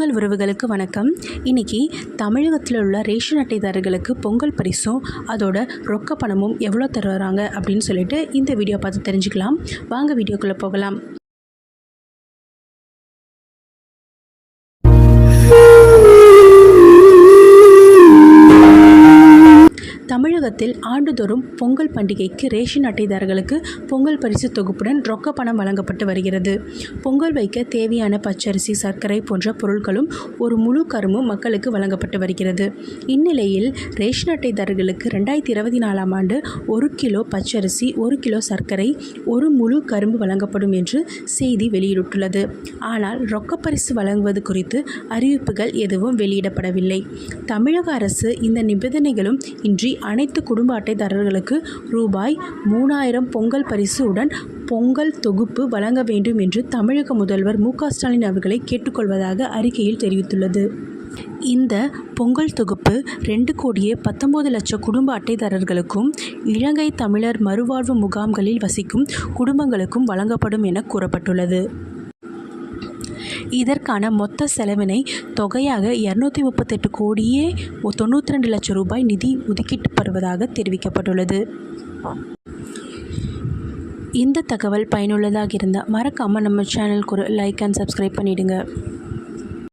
உழவர்கள் உறவுகளுக்கு வணக்கம். இன்னைக்கு தமிழகத்தில் உள்ள ரேஷன் அட்டைதாரர்களுக்கு பொங்கல் பரிசும் அதோட ரொக்க பணமும் எவ்வளோ தருவாங்க அப்படின்னு சொல்லிட்டு இந்த வீடியோ பார்த்து தெரிஞ்சுக்கலாம். வாங்க வீடியோக்குள்ளே போகலாம். தமிழகத்தில் ஆண்டுதோறும் பொங்கல் பண்டிகைக்கு ரேஷன் அட்டைதாரர்களுக்கு பொங்கல் பரிசு தொகுப்புடன் ரொக்க பணம் வழங்கப்பட்டு வருகிறது. பொங்கல் வைக்க தேவையான பச்சரிசி சர்க்கரை போன்ற பொருட்களும் ஒரு முழு கரும்பும் மக்களுக்கு வழங்கப்பட்டு வருகிறது. இந்நிலையில் ரேஷன் அட்டைதாரர்களுக்கு ரெண்டாயிரத்தி இருபத்தி நாலாம் ஆண்டு ஒரு கிலோ பச்சரிசி ஒரு கிலோ சர்க்கரை ஒரு முழு கரும்பு வழங்கப்படும் என்று செய்தி வெளியிட்டுள்ளது. ஆனால் ரொக்க பரிசு வழங்குவது குறித்து அறிவிப்புகள் எதுவும் வெளியிடப்படவில்லை. தமிழக அரசு இந்த நிபந்தனைகளும் இன்றி அனைத்து குடும்ப அட்டைதாரர்களுக்கு ரூபாய் மூணாயிரம் பொங்கல் பரிசு உடன் பொங்கல் தொகுப்பு வழங்க வேண்டும் என்று தமிழக முதல்வர் மு ஸ்டாலின் அவர்களை கேட்டுக்கொள்வதாக அறிக்கையில் தெரிவித்துள்ளது. இந்த பொங்கல் தொகுப்பு ரெண்டு கோடியே பத்தொம்போது லட்சம் குடும்ப அட்டைதாரர்களுக்கும் இலங்கை தமிழர் மறுவாழ்வு முகாம்களில் வசிக்கும் குடும்பங்களுக்கும் வழங்கப்படும் என கூறப்பட்டுள்ளது. இதற்கான மொத்த செலவினை தொகையாக இரநூத்தி முப்பத்தெட்டு கோடியே தொண்ணூற்றி ரெண்டு லட்சம் ரூபாய் நிதி ஒதுக்கீட்டுப்படுவதாக தெரிவிக்கப்பட்டுள்ளது. இந்த தகவல் பயனுள்ளதாக இருந்தால் மறக்காமல் நம்ம சேனலுக்கு ஒரு லைக் அண்ட் சப்ஸ்கிரைப் பண்ணிவிடுங்க